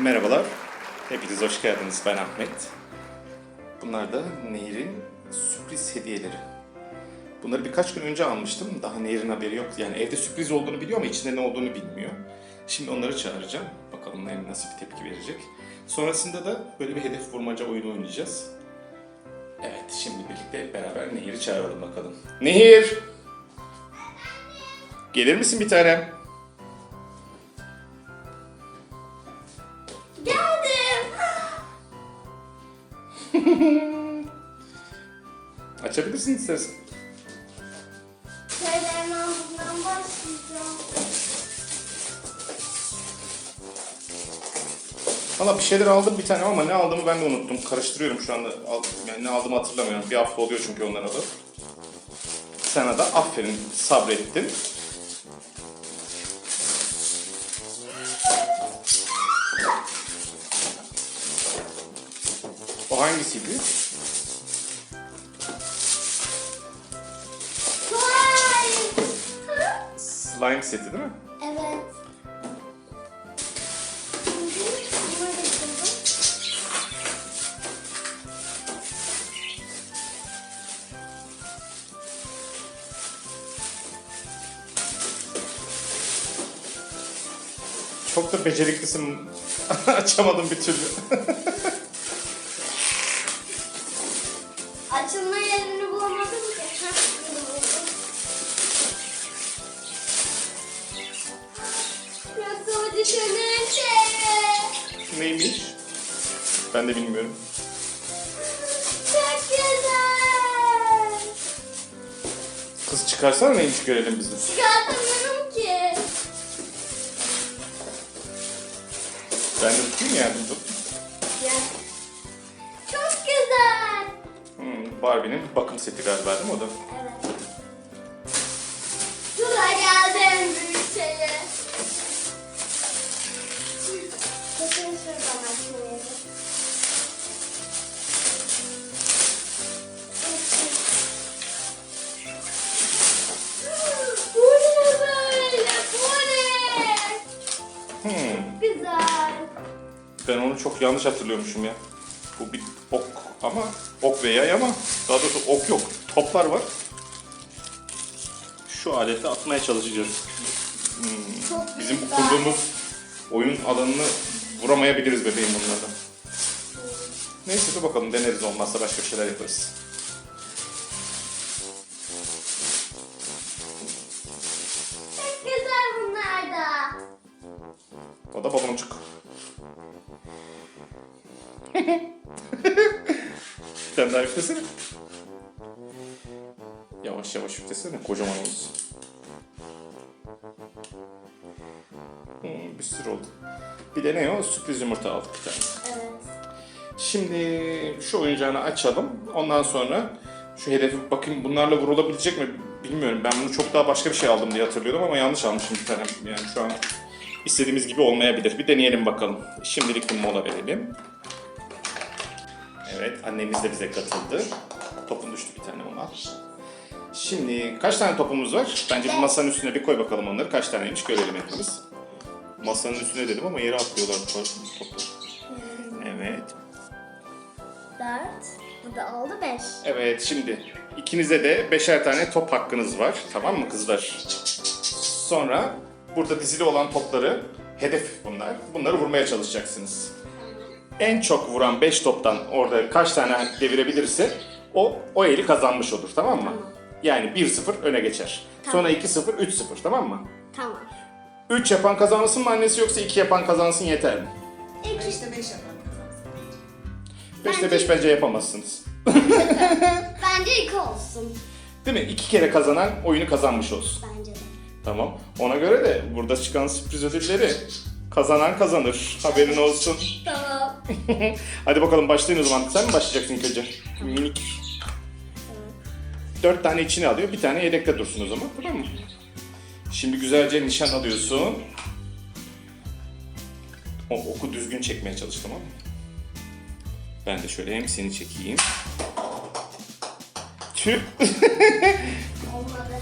Merhabalar. Hepiniz hoş geldiniz. Ben Ahmet. Bunlar da Nehir'in sürpriz hediyeleri. Bunları birkaç gün önce almıştım. Daha Nehir'in haberi yok. Yani evde sürpriz olduğunu biliyor ama içinde ne olduğunu bilmiyor. Şimdi onları çağıracağım. Bakalım Nehir nasıl bir tepki verecek. Sonrasında da böyle bir hedef vurmaca oyunu oynayacağız. Evet, şimdi birlikte beraber Nehir'i çağıralım bakalım. Nehir! Gelir misin bir tanem? Açabilirsin istersen. Şöyle hemen bundan başlayacağım. Valla bir şeyler aldım bir tane ama ne aldığımı ben de unuttum. Karıştırıyorum şu anda. Yani ne aldığımı hatırlamıyorum. Bir hafta oluyor çünkü onları alıp. Sana da aferin sabrettin. O hangisiydi? Slime seti değil mi? Evet. Çok da beceriklisin. Açamadım bir türlü. Ben de bilmiyorum. Çok güzel. Kız çıkarsana neymiş görelim biz de. Çıkartamıyorum ki. Ben de tutayım yani. Tut. Çok güzel. Hmm, Barbie'nin bakım seti galiba değil mi o da? Evet. Sıra geldi en büyük şeye. Bakın şuradan açmayalım. Çok yanlış hatırlıyormuşum ya. Bu bir ok ama ok ve yay ama daha doğrusu ok yok. Toplar var. Şu aleti atmaya çalışacağız. Hmm, Bizim kurduğumuz oyun alanını vuramayabiliriz bebeğim bunlardan. Neyse dur bakalım deneriz olmazsa başka şeyler yaparız. Sen daha üflesene. Yavaş yavaş üflesene kocaman olsun. Hmm, bir sürü oldu. Bir de ne o? Sürpriz yumurta aldık bir tane. Evet. Şimdi şu oyuncağını açalım. Ondan sonra şu hedefi bakayım bunlarla vurulabilecek mi bilmiyorum. Ben bunu çok daha başka bir şey aldım diye hatırlıyordum ama yanlış almışım bir tane. Yani şu an istediğimiz gibi olmayabilir. Bir deneyelim bakalım. Şimdilik bir mola verelim. Evet annemiz de bize katıldı. Topun düştü bir tane ona. Şimdi kaç tane topumuz var? Bence bir masanın üstüne bir koy bakalım onları. Kaç taneymiş görelim hepimiz. Masanın üstüne dedim ama yere atlıyorlar toplar. Evet. Dört. Bu da oldu beş. Evet şimdi ikinize de beşer tane top hakkınız var. Tamam mı kızlar? Sonra burada dizili olan topları hedef bunlar. Bunları vurmaya çalışacaksınız. En çok vuran 5 toptan orada kaç tane devirebilirse o o eli kazanmış olur tamam mı? Yani 1-0 öne geçer. Sonra 2-0, 3-0 tamam mı? Tamam. 3 yapan kazansın mı annesi yoksa 2 yapan kazansın yeter mi? İki. 5'te 5 yapan kazansın. 5'te 5 bence yapamazsınız. Bence iki olsun. Değil mi? 2 kere kazanan oyunu kazanmış olsun. Bence de. Tamam. Ona göre de burada çıkan sürpriz ödülleri kazanan kazanır. Haberin olsun. Tamam. Hadi bakalım başlayın o zaman. Sen mi başlayacaksın ilk önce? Minik. Dört tane içine alıyor. Bir tane yedekte dursun o zaman. Tamam mı? Şimdi güzelce nişan alıyorsun. O oku düzgün çekmeye çalış tamam mı? Ben de şöyle hem seni çekeyim. Tüh. Olmadı.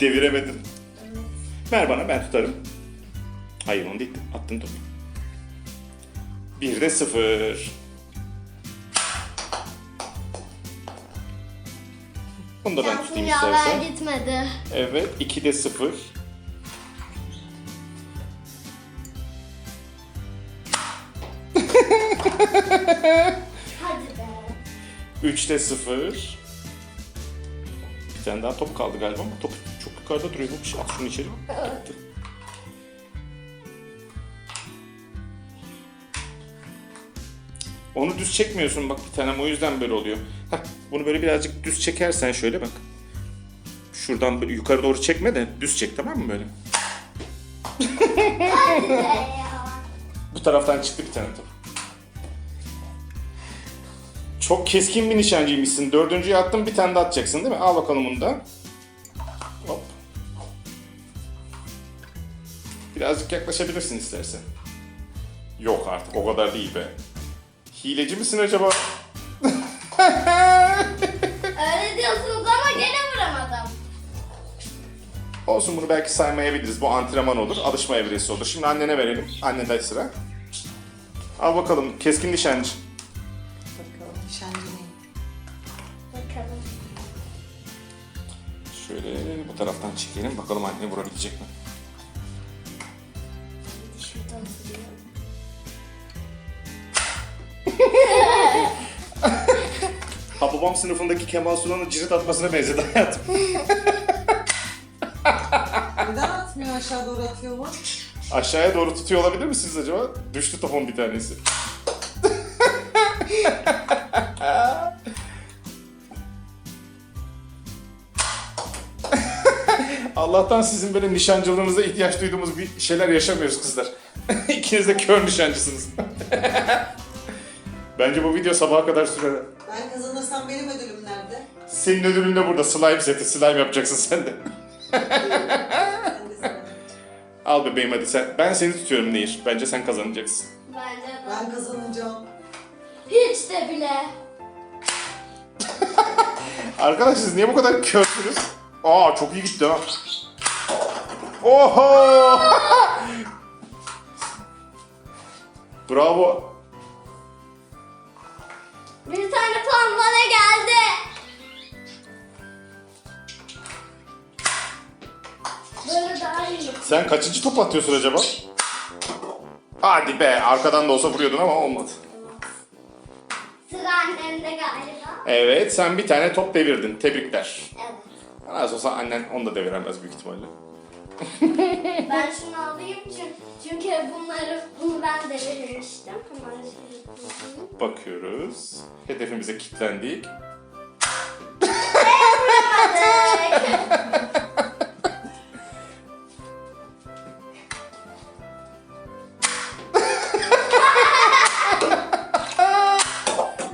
Deviremedim. Ver bana ben tutarım. Hayır onu değil. Attın topu. Bir de sıfır. Bunu da ben Yansın tutayım yaver istersen. gitmedi. Evet, 2 de 0. Hadi be. 3 de 0. Bir tane daha top kaldı galiba ama top çok yukarıda duruyor. Bu şey at şunu içeri. Gitti. Onu düz çekmiyorsun bak bir tanem o yüzden böyle oluyor. Heh, bunu böyle birazcık düz çekersen şöyle bak. Şuradan böyle yukarı doğru çekme de düz çek tamam mı böyle? Bu taraftan çıktı bir tane top. Çok keskin bir nişancıymışsın. Dördüncüyü attın bir tane daha atacaksın değil mi? Al bakalım bunu da. Hop. Birazcık yaklaşabilirsin istersen. Yok artık o kadar değil be. Hileci misin acaba? Öyle diyorsunuz ama gene vuramadım. Olsun bunu belki saymayabiliriz. Bu antrenman olur. Alışma evresi olur. Şimdi annene verelim. Annede sıra. Al bakalım keskin nişancı. Bakalım nişancı neyim? Bakalım. Şöyle bu taraftan çekelim. Bakalım anne vurabilecek mi? Hababam sınıfındaki Kemal Sunal'ın cirit atmasına benzedi hayatım. Neden atmıyor aşağı doğru atıyor mu? Aşağıya doğru tutuyor olabilir misiniz acaba? Düştü topun bir tanesi. Allah'tan sizin böyle nişancılığınıza ihtiyaç duyduğumuz bir şeyler yaşamıyoruz kızlar. İkiniz de kör nişancısınız. Bence bu video sabaha kadar sürer. Ben kazanırsam benim ödülüm nerede? Senin ödülün de burada slime seti. Slime yapacaksın sen de. Ben de sana. Al bebeğim hadi sen. Ben seni tutuyorum Nehir. Bence sen kazanacaksın. Bence de. Ben kazanacağım. Hiç de bile. Arkadaş siz niye bu kadar körsünüz? Aa çok iyi gitti ha. Oho! Bravo. Bir tane puan bana geldi. Böyle daha iyi. Sen kaçıncı top atıyorsun acaba? Hadi be arkadan da olsa vuruyordun ama olmadı. Sıra annemde galiba. Evet sen bir tane top devirdin. Tebrikler. Evet. Nasıl olsa annen onu da deviremez büyük ihtimalle. Ben şunu alayım çünkü, çünkü bunları bunu ben de vermiştim. Hemen şöyle koyayım. Bakıyoruz. Hedefimize kilitlendik.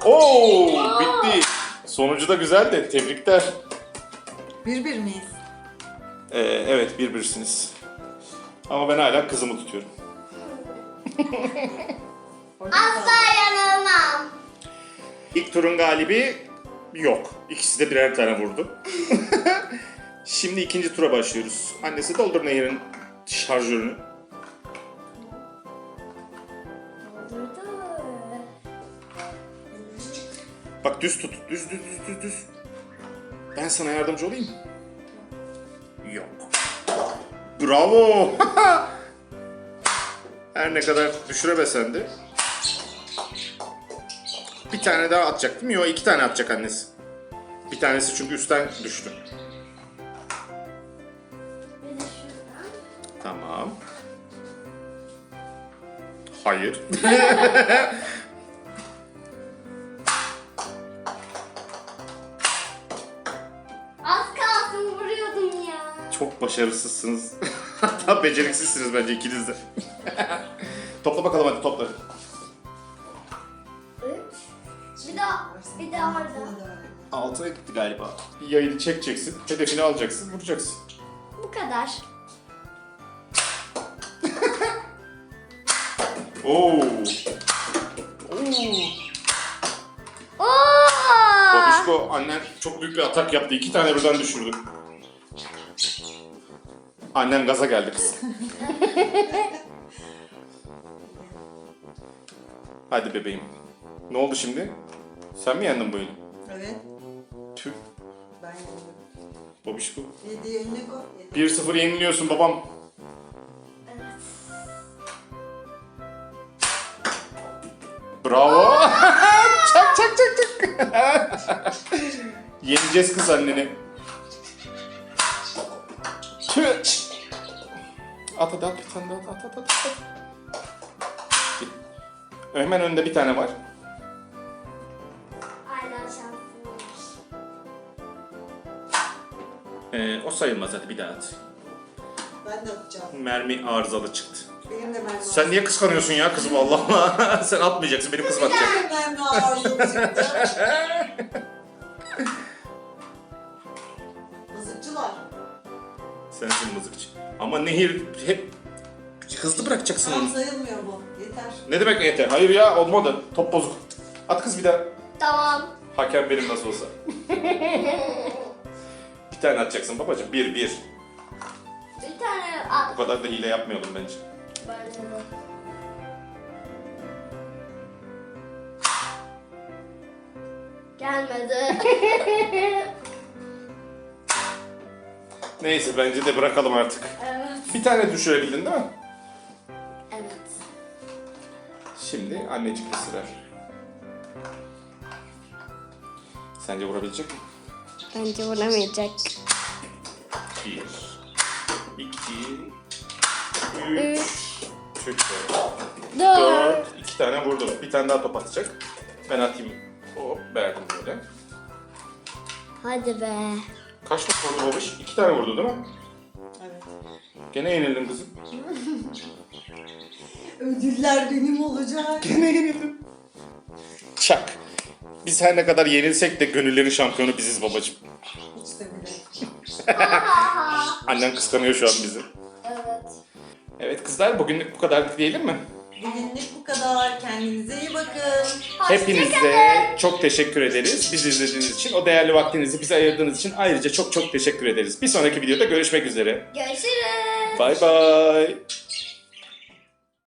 Oo bitti. Sonucu da güzeldi. Tebrikler. Bir bir miyiz? Ee, evet bir birsiniz. Ama ben hala kızımı tutuyorum. Asla yanılmam. İlk turun galibi yok. İkisi de birer tane vurdu. Şimdi ikinci tura başlıyoruz. Annesi doldur Nehir'in şarjörünü. Bak düz tut. Düz düz düz düz düz. Ben sana yardımcı olayım mı? Bravo. Her ne kadar düşüremesen de. Bir tane daha atacak mi? Yok iki tane atacak annesi. Bir tanesi çünkü üstten düştü. Tamam. Hayır. Az kalsın vuruyordum ya. Çok başarısızsınız. Hatta beceriksizsiniz bence ikiniz de. topla bakalım hadi topla. Üç. Bir daha, bir daha orada. Altına gitti galiba. Bir yayını çekeceksin, hedefini alacaksın, vuracaksın. Bu kadar. Oo. Oo. Oo! Babişko annen çok büyük bir atak yaptı. İki tane birden düşürdü. Annen gaza geldi kız. Hadi bebeğim. Ne oldu şimdi? Sen mi yendin bu oyunu? Evet. Tüh. Ben yendim. Babişko. Yediği önüne koy. Yedi. 1-0 yeniliyorsun babam. Bravo. çak çak çak çak. Yeneceğiz kız anneni. Tüh. At hadi at bir tane daha at at at at. at. Hemen önünde bir tane var. Ee, o sayılmaz hadi bir daha at. Ben de atacağım. Mermi arızalı çıktı. Benim de mermi Sen niye kıskanıyorsun ya kızım Allah Allah. Sen atmayacaksın benim kızım atacak. Benim mermi ağırlığı çıktı. Mızıkçılar. Sensin mızıkçı. Ama Nehir hep hızlı bırakacaksın Tam onu. sayılmıyor bu. Yeter. Ne demek yeter? Hayır ya olmadı. Top bozuk. At kız bir daha. Tamam. Hakem benim nasıl olsa. bir tane atacaksın babacığım. Bir, bir. Bir tane at. Bu kadar da hile yapmayalım bence. Bence de. Gelmedi. Neyse bence de bırakalım artık. evet. Bir tane düşürebildin değil mi? Evet. Şimdi annecikte sıra. Sence vurabilecek mi? Bence vuramayacak. Bir, iki, üç, üç, Dört. dört, iki tane vurdum. Bir tane daha top atacak. Ben atayım. Hop verdim böyle. Hadi be. Kaç top vurdu babiş? İki tane vurdu değil mi? Evet. Gene yenildim kızım. Ödüller benim olacak. Gene yenildim. Çak. Biz her ne kadar yenilsek de gönüllerin şampiyonu biziz babacığım. Hiç de bile. Annen kıskanıyor şu an bizi. Evet. Evet kızlar bugünlük bu kadar diyelim mi? Bugünlük bu kadar. Kendinize iyi bakın. Hepinize çok teşekkür ederiz. Bizi izlediğiniz için, o değerli vaktinizi bize ayırdığınız için ayrıca çok çok teşekkür ederiz. Bir sonraki videoda görüşmek üzere. Görüşürüz. Bay bay.